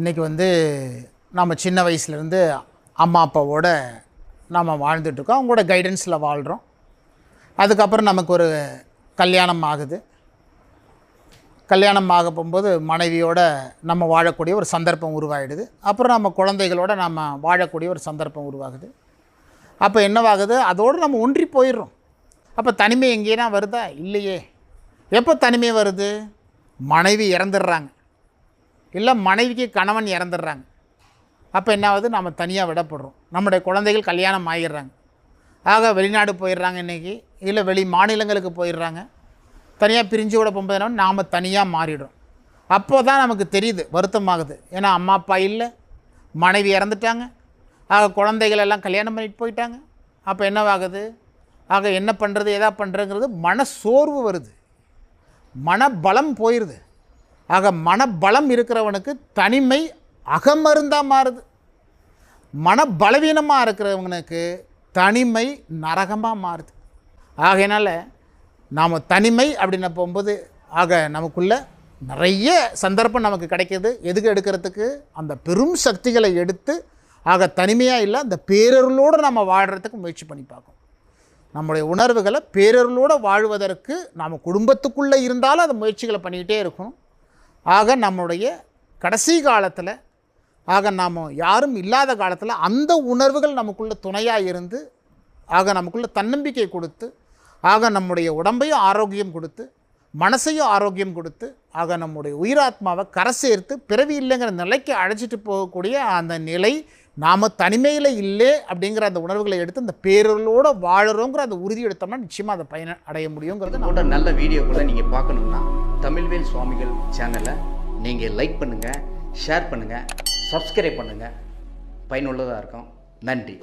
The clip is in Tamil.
இன்றைக்கி வந்து நம்ம சின்ன வயசுலேருந்து அம்மா அப்பாவோட நாம் வாழ்ந்துட்டுருக்கோம். அவங்களோட கைடன்ஸில் வாழ்கிறோம் அதுக்கப்புறம் நமக்கு ஒரு கல்யாணம் ஆகுது. கல்யாணம் ஆக போகும்போது மனைவியோட நம்ம வாழக்கூடிய ஒரு சந்தர்ப்பம் உருவாகிடுது அப்புறம் நம்ம குழந்தைகளோட நம்ம வாழக்கூடிய ஒரு சந்தர்ப்பம் உருவாகுது. அப்போ என்னவாகுது? அதோடு நம்ம ஒன்றி போயிடுறோம். அப்போ தனிமை எங்கேனா வருதா? இல்லையே. எப்போ தனிமை வருது? மனைவி இறந்துடுறாங்க. இல்லை மனைவிக்கு கணவன் இறந்துடுறாங்க. அப்போ என்ன ஆகுது நம்ம தனியாக விடப்படுறோம். நம்முடைய குழந்தைகள் கல்யாணம் ஆகிடுறாங்க ஆக வெளிநாடு போயிடுறாங்க இன்றைக்கி இல்லை வெளி மாநிலங்களுக்கு போயிடுறாங்க. தனியாக பிரிஞ்சு கூட போகும்போது நாம் தனியாக மாறிடுறோம். அப்போ தான் நமக்கு தெரியுது வருத்தமாகுது. ஏன்னா அம்மா அப்பா இல்லை. மனைவி இறந்துட்டாங்க. ஆக குழந்தைகள் எல்லாம் கல்யாணம் பண்ணிட்டு போயிட்டாங்க. அப்போ என்னவாகுது? ஆக என்ன பண்ணுறது எதா பண்ணுறதுங்கிறது மன சோர்வு வருது. மனபலம் போயிடுது ஆக மனபலம் இருக்கிறவனுக்கு தனிமை அகமருந்தாக மாறுது. மன பலவீனமாக இருக்கிறவனுக்கு தனிமை நரகமாக மாறுது. ஆகையினால் நாம் தனிமை அப்படின்னு போகும்போது ஆக நமக்குள்ள நிறைய சந்தர்ப்பம் நமக்கு கிடைக்கிது. எதுக்கு எடுக்கிறதுக்கு? அந்த பெரும் சக்திகளை எடுத்து ஆக தனிமையாக இல்லை அந்த பேரருளோடு நம்ம வாழ்கிறதுக்கு முயற்சி பண்ணி பார்க்கணும். நம்முடைய உணர்வுகளை பேரருளோடு வாழ்வதற்கு நாம் குடும்பத்துக்குள்ளே இருந்தாலும் அந்த முயற்சிகளை பண்ணிக்கிட்டே இருக்கணும். ஆக நம்முடைய கடைசி காலத்தில் ஆக நாம் யாரும் இல்லாத காலத்தில் அந்த உணர்வுகள் நமக்குள்ளே துணையாக இருந்து ஆக நமக்குள்ள தன்னம்பிக்கை கொடுத்து ஆக நம்முடைய உடம்பையும் ஆரோக்கியம் கொடுத்து மனசையும் ஆரோக்கியம் கொடுத்து ஆக நம்முடைய உயிராத்மாவை கரை சேர்த்து பிறவி இல்லைங்கிற நிலைக்கு அழைச்சிட்டு போகக்கூடிய அந்த நிலை நாம் தனிமையில் இல்லை அப்படிங்கிற அந்த உணர்வுகளை எடுத்து அந்த பேரர்களோடு வாழறோங்கிற அந்த உறுதி எடுத்தோம்னா நிச்சயமாக அதை பயன் அடைய முடியுங்கிறது நம்மளோட நல்ல வீடியோக்குள்ளே நீங்கள் பார்க்கணும்னா தமிழ்வேல் சுவாமிகள் சேனலை நீங்கள் லைக் பண்ணுங்கள் ஷேர் பண்ணுங்கள் சப்ஸ்கிரைப் பண்ணுங்கள் பயனுள்ளதாக இருக்கும். நன்றி.